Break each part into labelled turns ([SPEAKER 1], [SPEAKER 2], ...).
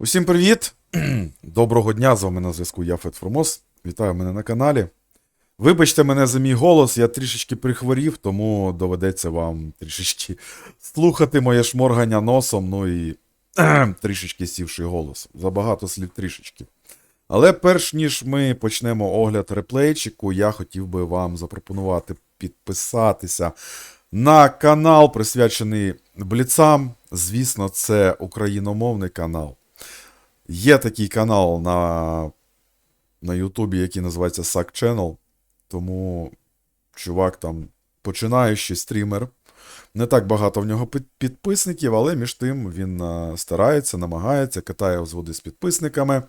[SPEAKER 1] Усім привіт! Доброго дня! З вами на зв'язку я Фет. Вітаю мене на каналі. Вибачте мене за мій голос, я трішечки прихворів, тому доведеться вам трішечки слухати моє шморгання носом, ну і трішечки сівший голос. Забагато слів трішечки. Але перш ніж ми почнемо огляд реплейчику, я хотів би вам запропонувати підписатися на канал, присвячений бліцам. Звісно, це україномовний канал. Є такий канал на, на Ютубі, який називається Sack Channel. Тому чувак там починаючий стрімер. Не так багато в нього підписників, але між тим він е, старається, намагається, катає взводи з підписниками.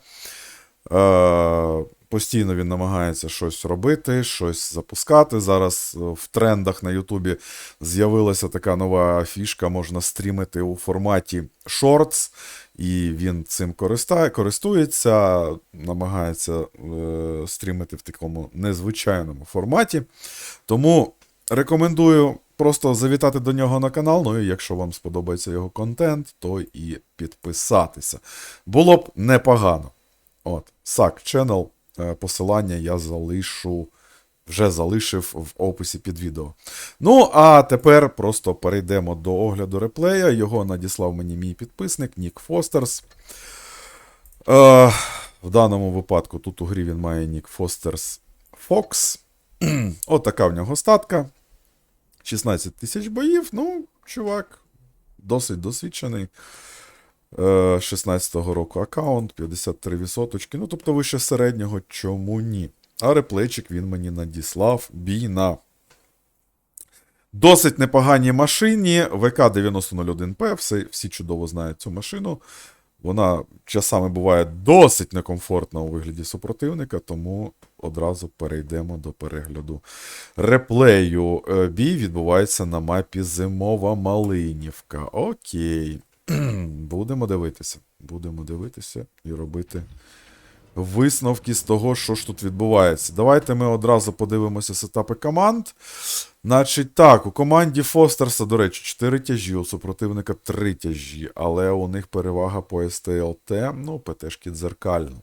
[SPEAKER 1] Е, постійно він намагається щось робити, щось запускати. Зараз е, в трендах на Ютубі з'явилася така нова фішка, можна стрімити у форматі Shorts, і він цим користає, користується, намагається е, стрімити в такому незвичайному форматі. Тому рекомендую просто завітати до нього на канал. Ну і якщо вам сподобається його контент, то і підписатися. Було б непогано. От, SAC Channel, посилання я залишу, вже залишив в описі під відео. Ну, а тепер просто перейдемо до огляду реплея. Його надіслав мені мій підписник Нік Фостерс. Е, в даному випадку тут у грі він має Нік Фостерс Фокс. Отака в нього статка. 16 тисяч боїв. Ну, чувак, досить досвідчений. Е, 16-го року аккаунт, 53 відсоточки. Ну, тобто вище середнього, чому ні? А реплейчик він мені надіслав бій на досить непоганій машині. ВК-9001П. Всі, всі чудово знають цю машину. Вона часами буває досить некомфортна у вигляді супротивника, тому одразу перейдемо до перегляду реплею. Е, Бій відбувається на мапі Зимова Малинівка. Окей. Будемо дивитися. Будемо дивитися і робити висновки з того, що ж тут відбувається. Давайте ми одразу подивимося сетапи команд. Значить, так, у команді Фостерса, до речі, 4 тяжі, у супротивника 3 тяжі, але у них перевага по СТЛТ, ну, ПТшки дзеркально.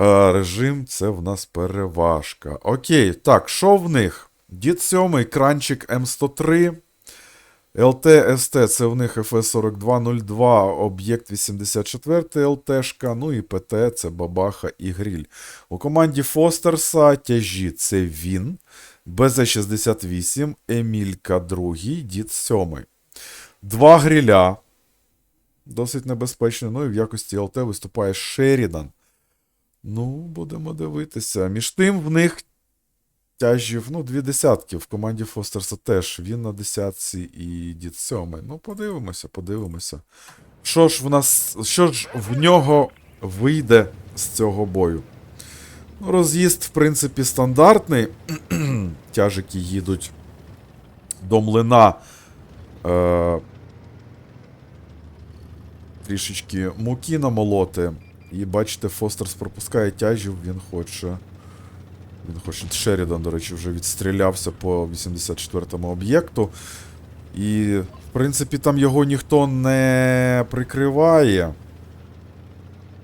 [SPEAKER 1] Е, режим це в нас переважка. Окей, так, що в них? Дід 7, кранчик М103. ЛТ СТ це в них ФС4202, об'єкт 84 ЛТшка, ну і ПТ це Бабаха і Гріль. У команді Фостерса тяжі це він, БЗ68, Емілька 2, Дід 7. Два гріля. Досить небезпечно. Ну і в якості ЛТ виступає Шерідан. Ну, будемо дивитися. Між тим в них тяжів, ну, дві десятки. В команді Фостерса теж. Він на десятці і дід сьомий. Ну, подивимося, подивимося. Що ж в нас, що ж в нього вийде з цього бою? Ну, роз'їзд, в принципі, стандартний. Тяжики їдуть до млина. Е- трішечки муки намолоти. І бачите, Фостерс пропускає тяжів, він хоче. Він хоче. Шерідан, до речі, вже відстрілявся по 84-му об'єкту. І, в принципі, там його ніхто не прикриває.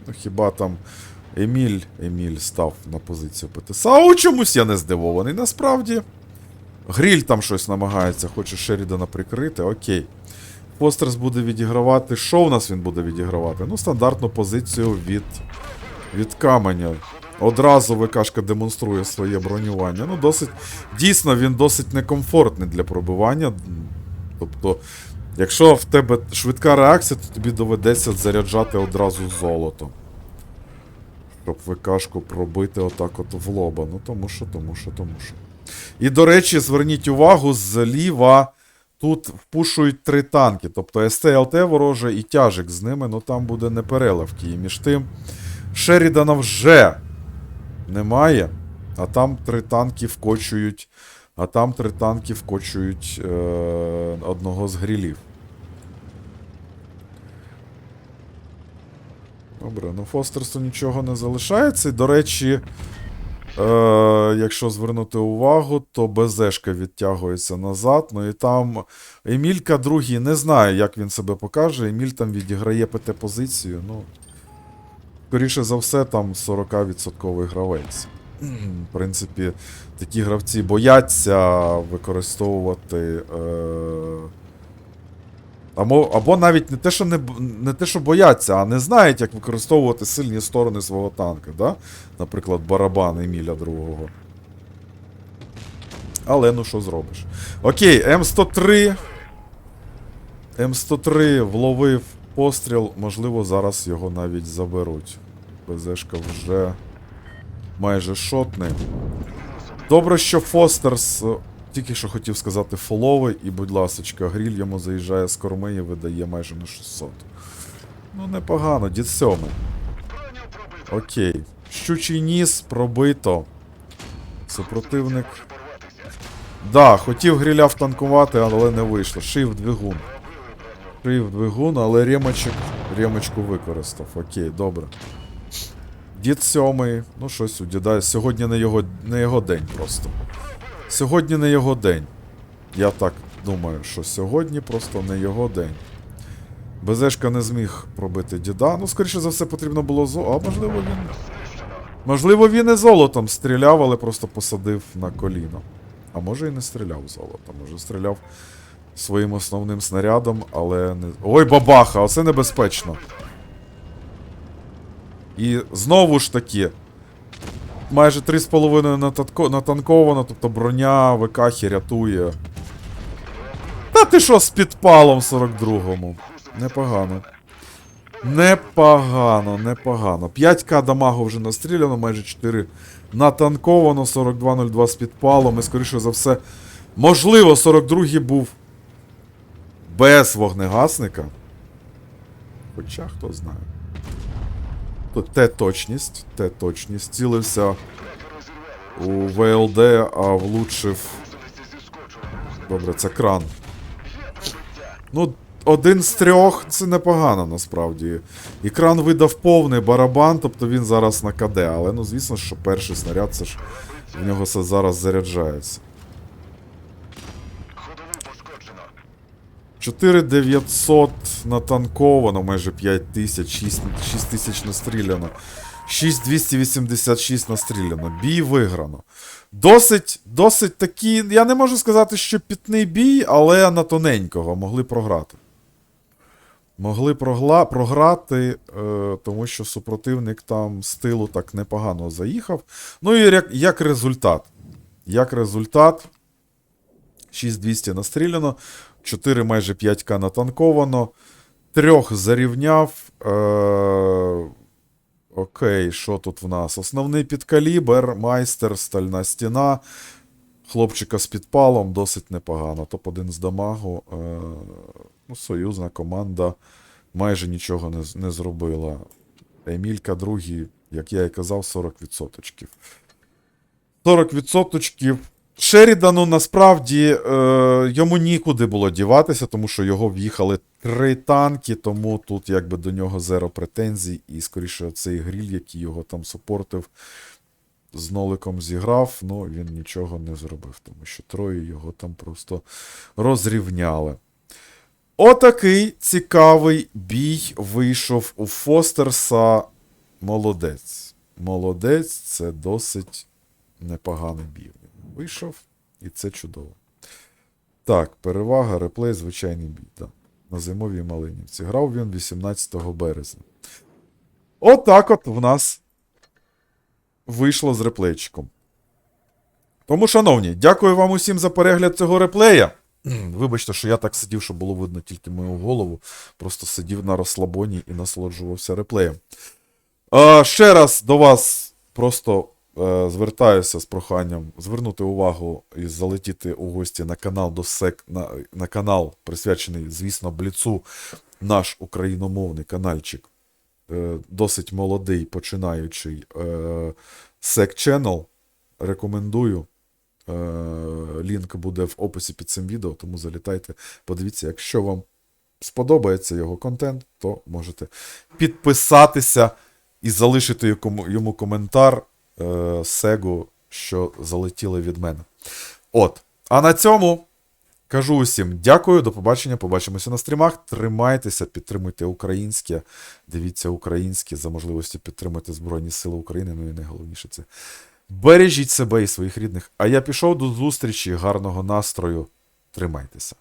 [SPEAKER 1] Ну, хіба там Еміль Еміль став на позицію ПТС. А чомусь я не здивований. Насправді. Гріль там щось намагається, хоче Шерідана прикрити. Окей. Постерс буде відігравати. Що в нас він буде відігравати? Ну, стандартну позицію від, від каменя. Одразу ВКшка демонструє своє бронювання. Ну, досить. Дійсно, він досить некомфортний для пробивання. Тобто, якщо в тебе швидка реакція, то тобі доведеться заряджати одразу золото. Щоб ВКшку пробити отак от в лоба. Ну, тому що, тому що, тому що. І, до речі, зверніть увагу, зліва тут впушують три танки. Тобто СТЛТ вороже і тяжик з ними, ну там буде непереливки. І між тим Шерідана вже немає. А там три танки вкочують. А там три танки вкочують е- одного з грілів. Добре, ну Фостерсу нічого не залишається. До речі, Е, якщо звернути увагу, то БЗшка відтягується назад. Ну і там Емілька другий не знаю, як він себе покаже. Еміль там відіграє ПТ-позицію. Ну, скоріше за все, там 40% гравець. В принципі, такі гравці бояться використовувати. Е... Або, або навіть не те, що не, не те, що бояться, а не знають, як використовувати сильні сторони свого танка. Да? Наприклад, барабан Еміля другого. Але ну що зробиш? Окей, М103. М103 вловив постріл, можливо, зараз його навіть заберуть. БЗшка вже майже шотний. Добре, що Фостерс е, тільки що хотів сказати фоловий, і, будь ласочка, гріль йому заїжджає з корми і видає майже на 600. Ну, непогано, дід сьомий. Окей. Щучий ніс пробито. Супротивник. Да, хотів гріля втанкувати, але не вийшло. Шив двигун. Шив двигун, але ремочок, ремочку використав. Окей, добре. Дід сьомий. Ну, щось у діда. Сьогодні не його, не його день просто. Сьогодні не його день. Я так думаю, що сьогодні просто не його день. Безешка не зміг пробити діда. Ну, скоріше за все, потрібно було зо. А можливо, він. Можливо, він і золотом стріляв, але просто посадив на коліно. А може і не стріляв золотом, може стріляв своїм основним снарядом, але не. Ой, бабаха, оце небезпечно. І знову ж таки. Майже 3,5 натанковано, тобто броня ВК рятує. Та ти що з підпалом 42-му? Непогано. Непогано, непогано. 5к дамагу вже настріляно, майже 4 натанковано, 42.02 з підпалом. І скоріше за все. Можливо, 42-й був без вогнегасника. Хоча хто знає. Тут Т точність, Т точність. Цілився у ВЛД, а влучив. Добре, це кран. Ну, один з трьох це непогано насправді. І кран видав повний барабан, тобто він зараз на КД, але ну звісно, що перший снаряд це ж в нього все зараз заряджається. 4900 натанковано, майже 5000, 6, 6000 настріляно. 6286 настріляно. Бій виграно. Досить, досить такий, я не можу сказати, що пітний бій, але на тоненького могли програти. Могли прогла, програти, е, тому що супротивник там з тилу так непогано заїхав. Ну і як, як результат. Як результат, 6200 настріляно, 4 майже 5к натанковано, трьох зарівняв. Е, окей, що тут в нас? Основний підкалібр, майстер, стальна стіна. Хлопчика з підпалом досить непогано. Топ-1 з дамагу. Е, ну, союзна команда майже нічого не, не зробила. Емілька другий, як я і казав, 40%. 40%. Шерідану насправді е, йому нікуди було діватися, тому що його в'їхали три танки, тому тут якби до нього зеро претензій. І скоріше цей гріль, який його там супортив, з ноликом зіграв, ну він нічого не зробив, тому що троє його там просто розрівняли. Отакий цікавий бій вийшов у Фостерса. Молодець. Молодець, це досить непоганий бій. Вийшов, і це чудово. Так, перевага, реплей, звичайний бій. Да. На зимовій Малинівці. Грав він 18 березня. Отак от в нас вийшло з реплейчиком. Тому, шановні, дякую вам усім за перегляд цього реплея. Вибачте, що я так сидів, що було видно тільки мою голову. Просто сидів на розслабоні і насолоджувався реплеєм. Е, ще раз до вас просто звертаюся з проханням звернути увагу і залетіти у гості на канал до сек, на, на канал, присвячений, звісно, Бліцу, наш україномовний каналчик. Е, досить молодий, починаючий е, Sec Channel. Рекомендую. Е, лінк буде в описі під цим відео, тому залітайте, подивіться, якщо вам сподобається його контент, то можете підписатися і залишити йому коментар. Е, Сегу що залетіли від мене. От. А на цьому кажу усім дякую, до побачення. Побачимося на стрімах. Тримайтеся, підтримуйте українське, дивіться українське за можливості підтримати Збройні Сили України. Ну і найголовніше це. Бережіть себе і своїх рідних. А я пішов до зустрічі, гарного настрою. Тримайтеся.